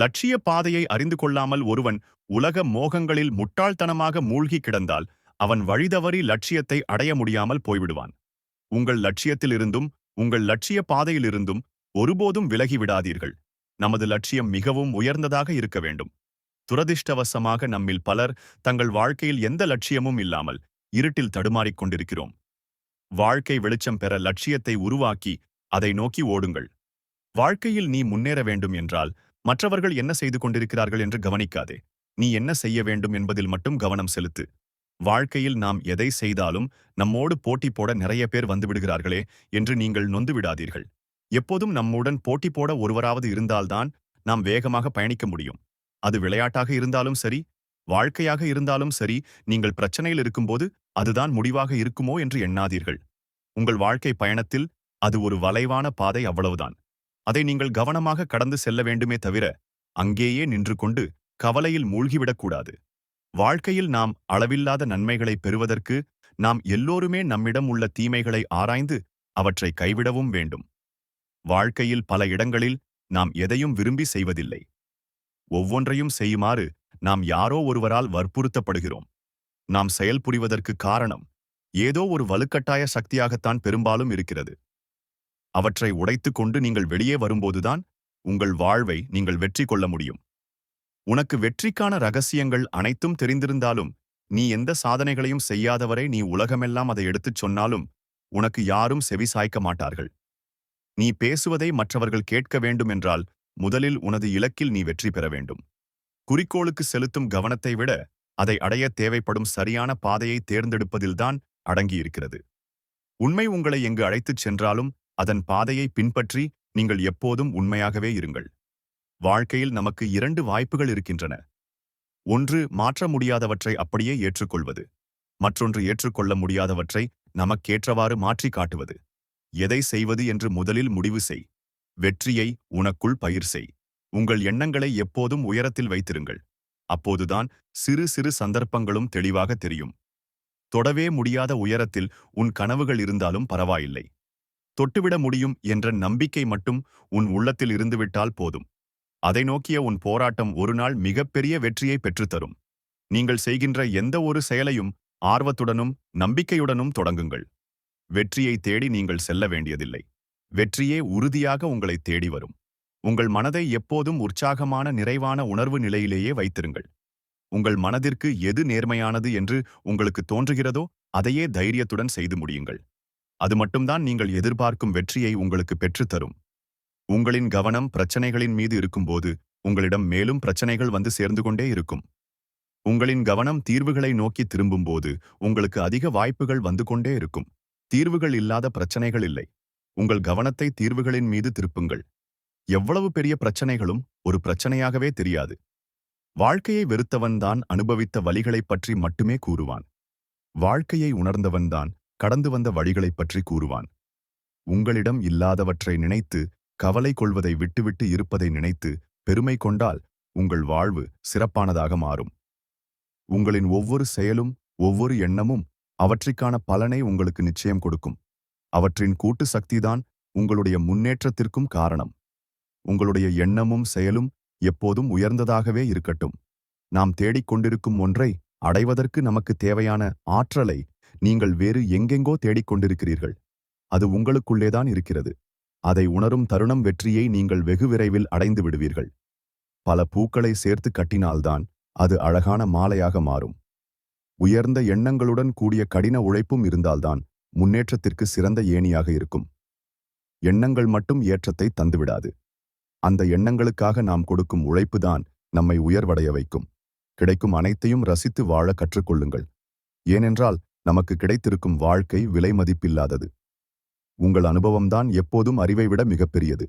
லட்சிய பாதையை அறிந்து கொள்ளாமல் ஒருவன் உலக மோகங்களில் முட்டாள்தனமாக மூழ்கி கிடந்தால் அவன் வழிதவறி லட்சியத்தை அடைய முடியாமல் போய்விடுவான். உங்கள் லட்சியத்திலிருந்தும் உங்கள் லட்சிய பாதையிலிருந்தும் ஒருபோதும் விலகிவிடாதீர்கள் நமது லட்சியம் மிகவும் உயர்ந்ததாக இருக்க வேண்டும். துரதிர்ஷ்டவசமாக நம்மில் பலர் தங்கள் வாழ்க்கையில் எந்த லட்சியமும் இல்லாமல் இருட்டில் தடுமாறிக் கொண்டிருக்கிறோம். வாழ்க்கை வெளிச்சம் பெற லட்சியத்தை உருவாக்கி அதை நோக்கி ஓடுங்கள். வாழ்க்கையில் நீ முன்னேற வேண்டும் என்றால் மற்றவர்கள் என்ன செய்து கொண்டிருக்கிறார்கள் என்று கவனிக்காதே. நீ என்ன செய்ய வேண்டும் என்பதில் மட்டும் கவனம் செலுத்து. வாழ்க்கையில் நாம் எதை செய்தாலும் நம்மோடு போட்டி போட நிறைய பேர் வந்துவிடுகிறார்களே என்று நீங்கள் நொந்து விடாதீர்கள். எப்போதும் நம்முடன் போட்டி போட ஒருவராவது இருந்தால்தான் நாம் வேகமாக பயணிக்க முடியும். அது விளையாட்டாக இருந்தாலும் சரி வாழ்க்கையாக இருந்தாலும் சரி நீங்கள் பிரச்சனையில் இருக்கும்போது அதுதான் முடிவாக இருக்குமோ என்று எண்ணாதீர்கள். உங்கள் வாழ்க்கை பயணத்தில் அது ஒரு வளைவான பாதை அவ்வளவுதான். அதை நீங்கள் கவனமாக கடந்து செல்ல வேண்டுமே தவிர அங்கேயே நின்று கொண்டு கவலையில் மூழ்கிவிடக்கூடாது. வாழ்க்கையில் நாம் அளவில்லாத நன்மைகளை பெறுவதற்கு நாம் எல்லோருமே நம்மிடம் உள்ள தீமைகளை ஆராய்ந்து அவற்றை கைவிடவும் வேண்டும். வாழ்க்கையில் பல இடங்களில் நாம் எதையும் விரும்பி செய்வதில்லை. ஒவ்வொன்றையும் செய்யுமாறு நாம் யாரோ ஒருவரால் வற்புறுத்தப்படுகிறோம். நாம் செயல்புரிவதற்கு காரணம் ஏதோ ஒரு வலுக்கட்டாய சக்தியாகத்தான் பெரும்பாலும் இருக்கிறது. அவற்றை உடைத்துக் கொண்டு நீங்கள் வெளியே வரும்போதுதான் உங்கள் வாழ்வை நீங்கள் வெற்றி கொள்ள முடியும். உனக்கு வெற்றிக்கான ரகசியங்கள் அனைத்தும் தெரிந்திருந்தாலும் நீ எந்த சாதனைகளையும் செய்யாதவரை நீ உலகமெல்லாம் அதை எடுத்துச் சொன்னாலும் உனக்கு யாரும் செவி சாய்க்க மாட்டார்கள். நீ பேசுவதை மற்றவர்கள் கேட்க வேண்டும் என்றால் முதலில் உனது இலக்கில் நீ வெற்றி பெற வேண்டும். குறிக்கோளுக்கு செலுத்தும் கவனத்தை விட அதை அடைய தேவைப்படும் சரியான பாதையை தேர்ந்தெடுப்பதில்தான் அடங்கியிருக்கிறது. உண்மை உங்களை எங்கு அழைத்துச் சென்றாலும் அதன் பாதையை பின்பற்றி நீங்கள் எப்போதும் உண்மையாகவே இருங்கள். வாழ்க்கையில் நமக்கு இரண்டு வாய்ப்புகள் இருக்கின்றன. ஒன்று மாற்ற முடியாதவற்றை அப்படியே ஏற்றுக்கொள்வது. மற்றொன்று ஏற்றுக்கொள்ள முடியாதவற்றை நமக்கேற்றவாறு மாற்றி காட்டுவது. எதை செய்வது என்று முதலில் முடிவு செய். வெற்றியை உனக்குள் பயிர் செய். உங்கள் எண்ணங்களை எப்போதும் உயரத்தில் வைத்திருங்கள். அப்போதுதான் சிறு சிறு சந்தர்ப்பங்களும் தெளிவாக தெரியும். தொடவே முடியாத உயரத்தில் உன் கனவுகள் இருந்தாலும் பரவாயில்லை. தொட்டுவிட முடியும் என்ற நம்பிக்கை மட்டும் உன் உள்ளத்தில் இருந்துவிட்டால் போதும். அதை நோக்கிய உன் போராட்டம் ஒரு நாள் மிகப்பெரிய வெற்றியை பெற்றுத்தரும். நீங்கள் செய்கின்ற எந்த ஒரு செயலையும் ஆர்வத்துடனும் நம்பிக்கையுடனும் தொடங்குங்கள். வெற்றியை தேடி நீங்கள் செல்ல வேண்டியதில்லை. வெற்றியே உறுதியாக உங்களை தேடி வரும். உங்கள் மனதை எப்போதும் உற்சாகமான நிறைவான உணர்வு நிலையிலேயே வைத்திருங்கள். உங்கள் மனதிற்கு எது நேர்மையானது என்று உங்களுக்கு தோன்றுகிறதோ அதையே தைரியத்துடன் செய்து முடியுங்கள். அது மட்டும்தான் நீங்கள் எதிர்பார்க்கும் வெற்றியை உங்களுக்கு பெற்றுத்தரும். உங்களின் கவனம் பிரச்சனைகளின் மீது இருக்கும்போது உங்களிடம் மேலும் பிரச்சனைகள் வந்து சேர்ந்து கொண்டே இருக்கும். உங்களின் கவனம் தீர்வுகளை நோக்கி திரும்பும்போது உங்களுக்கு அதிக வாய்ப்புகள் வந்து கொண்டே இருக்கும். தீர்வுகள் இல்லாத பிரச்சனைகள் இல்லை. உங்கள் கவனத்தை தீர்வுகளின் மீது திருப்புங்கள். எவ்வளவு பெரிய பிரச்சனைகளும் ஒரு பிரச்சனையாகவே தெரியாது. வாழ்க்கையை வெறுத்தவன்தான் அனுபவித்த வழிகளைப் பற்றி மட்டுமே கூறுவான். வாழ்க்கையை உணர்ந்தவன்தான் கடந்து வந்த வழிகளைப் பற்றி கூறுவான். உங்களிடம் இல்லாதவற்றை நினைத்து கவலை கொள்வதை விட்டுவிட்டு இருப்பதை நினைத்து பெருமை கொண்டால் உங்கள் வாழ்வு சிறப்பானதாக மாறும். உங்களின் ஒவ்வொரு செயலும் ஒவ்வொரு எண்ணமும் அவற்றிற்கான பலனை உங்களுக்கு நிச்சயம் கொடுக்கும். அவற்றின் கூட்டு சக்திதான் உங்களுடைய முன்னேற்றத்திற்கும் காரணம். உங்களுடைய எண்ணமும் செயலும் எப்போதும் உயர்ந்ததாகவே இருக்கட்டும். நாம் தேடிக்கொண்டிருக்கும் ஒன்றை அடைவதற்கு நமக்கு தேவையான ஆற்றலை நீங்கள் வேறு எங்கெங்கோ தேடிக்கொண்டிருக்கிறீர்கள் அது உங்களுக்குள்ளேதான் இருக்கிறது. அதை உணரும் தருணம் வெற்றியை நீங்கள் வெகு விரைவில் அடைந்து விடுவீர்கள். பல பூக்களை சேர்த்து கட்டினால்தான் அது அழகான மாலையாக மாறும். உயர்ந்த எண்ணங்களுடன் கூடிய கடின உழைப்பும் இருந்தால்தான் முன்னேற்றத்திற்கு சிறந்த ஏணியாக இருக்கும். எண்ணங்கள் மட்டும் ஏற்றத்தை தந்துவிடாது. அந்த எண்ணங்களுக்காக நாம் கொடுக்கும் உழைப்புதான் நம்மை உயர்வடைய வைக்கும். கிடைக்கும் அனைத்தையும் ரசித்து வாழ கற்றுக்கொள்ளுங்கள் ஏனென்றால் நமக்கு கிடைத்திருக்கும் வாழ்க்கை விலை மதிப்பில்லாதது. உங்கள் அனுபவம்தான் எப்போதும் அறிவை விட மிகப்பெரியது.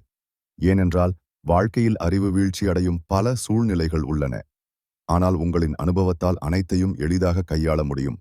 ஏனென்றால் வாழ்க்கையில் அறிவு வீழ்ச்சி அடையும் பல சூழ்நிலைகள் உள்ளன. ஆனால் உங்களின் அனுபவத்தால் அனைத்தையும் எளிதாக கையாள முடியும்.